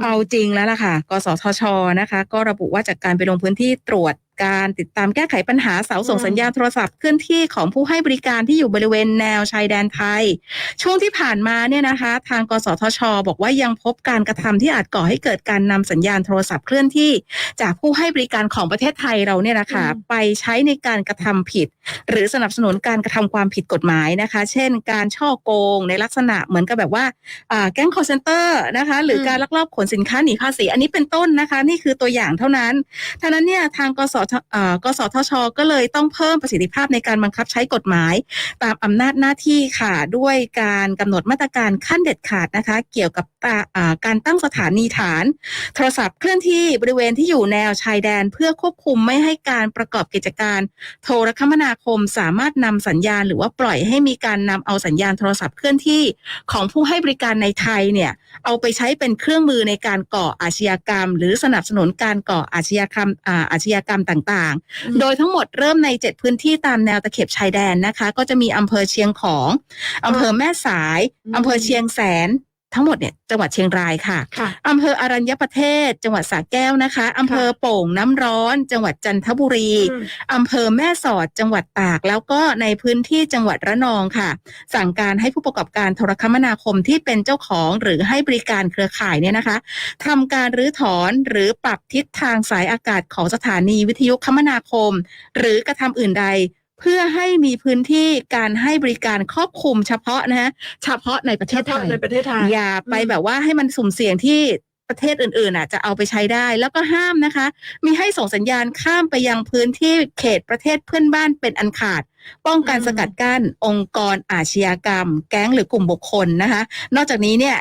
เอาจริงแล้วล่ะค่ะ กสทชนะคะ ก็ระบุว่าจากการไปลงพื้นที่ตรวจ การติดตามแก้ไขปัญหาเสาส่งอืมสัญญาณโทรศัพท์เคลื่อนที่ของผู้ให้บริการที่อยู่บริเวณแนวชายแดนไทย ช่วงที่ผ่านมาเนี่ยนะคะ ทางกสทช บอกว่ายังพบการกระทำที่อาจก่อให้เกิดการนำสัญญาณโทรศัพท์เคลื่อนที่ จากผู้ให้บริการของประเทศไทยเราเนี่ยนะคะอืมไปใช้ในการกระทำผิด หรือสนับสนุนการกระทำความผิดกฎหมายนะคะ เช่น การช่อโกงในลักษณะเหมือนกับแบบว่าอ่าแก๊งคอร์เซนเตอร์นะคะหรืออมการลักลอบขนสินค้าหนีภาษีอันนี้เป็นต้นนะคะ นี่คือตัวอย่างเท่านั้นท่านั้นเนี่ยทางกสทอ่ากสทช ก็เลยต้องเพิ่มประสิทธิภาพในการบังคับใช้กฎหมาย ตามอำนาจหน้าที่ค่ะ ด้วยการกำหนดมาตรการขั้นเด็ดขาดนะคะ เกี่ยวกับการตั้งสถานีฐาน โทรศัพท์เคลื่อนที่บริเวณที่อยู่แนวชายแดน เพื่อควบคุมไม่ให้การประกอบกิจการ โทรคมนาคมสามารถนำสัญญาณ หรือว่าปล่อยให้มีการนำเอาสัญญาณโทรศัพท์เคลื่อนที่ของผู้ให้บริการในไทยเนี่ยเอาไปใช้เป็นเครื่องมือในการก่ออาชญากรรม หรือสนับสนุนการก่ออาชญากรรมอาอาชญากรรมต่างๆ โดยทั้งหมดเริ่มใน 7 พื้นที่ตามแนวตะเข็บชายแดนนะคะ ก็จะมีอำเภอเชียงของอำเภอแม่สายอืมอำเภอเชียงแสน ทั้งหมดเนี่ยจังหวัดเชียงรายค่ะค่ะ อำเภออรัญญประเทศ จังหวัดสระแก้วนะคะอำเภอโป่งน้ำร้อน จังหวัดจันทบุรี อืม อำเภอแม่สอดจังหวัดตาก แล้วก็ในพื้นที่จังหวัดระนองค่ะ สั่งการให้ผู้ประกอบการโทรคมนาคมที่เป็นเจ้าของหรือให้บริการเครือข่ายเนี่ยนะคะทำการรื้อถอนหรือปรับทิศทางสายอากาศของสถานีวิทยุคมนาคม หรือกระทำอื่นใดเพื่อให้มีพื้นที่การให้บริการครอบคลุมเฉพาะนะฮะเฉพาะในประเทเฉศไทพาะยในประเทศไทยอย่าไปอืมแบบว่าให้มันสุ่มเสี่ยงที่ประเทศอื่นๆอะจะเอาไปใช้ได้แล้วก็ห้ามนะคะ มีให้ส่งสัญญาณข้ามไปยังพื้นที่เขตประเทศเพื่อนบ้านเป็นอันขาด ป้องกันอืมสกัดกั้นองค์กรอาชญากรรม แก๊งหรือกลุ่มบุคคลนะคะ นอกจากนี้เนี่ย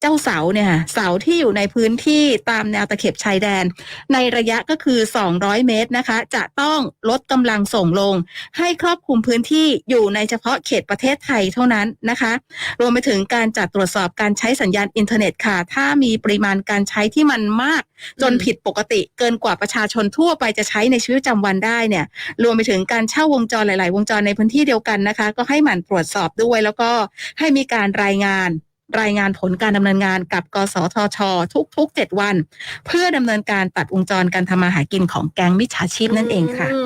เจ้าเสาเนี่ยค่ะเสาที่อยู่ในพื้นที่ตามแนวตะเข็บชายแดน ในระยะก็คือ 200 เมตรนะคะ จะต้องลดกำลังส่งลง ให้ครอบคลุมพื้นที่อยู่ในเฉพาะเขตประเทศไทยเท่านั้นนะคะ รวมไปถึงการจัดตรวจสอบการใช้สัญญาณอินเทอร์เน็ตค่ะ ถ้ามีปริมาณการใช้ที่มันมาก จนผิดปกติเกินกว่าประชาชนทั่วไปจะใช้ในชีวิตประจำวันได้เนี่ย รวมไปถึงการเช่าวงจรหลาย ๆ วงจรในพื้นที่เดียวกันนะคะ ก็ให้หมั่นตรวจสอบด้วย แล้วก็ให้มีการรายงาน รายงานผลการดำเนินงานกับ กสทช ทุกๆ 7 วัน เพื่อดำเนินการตัดวงจรการทำมาหากินของแก๊งมิจฉาชีพนั่นเองค่ะ อืม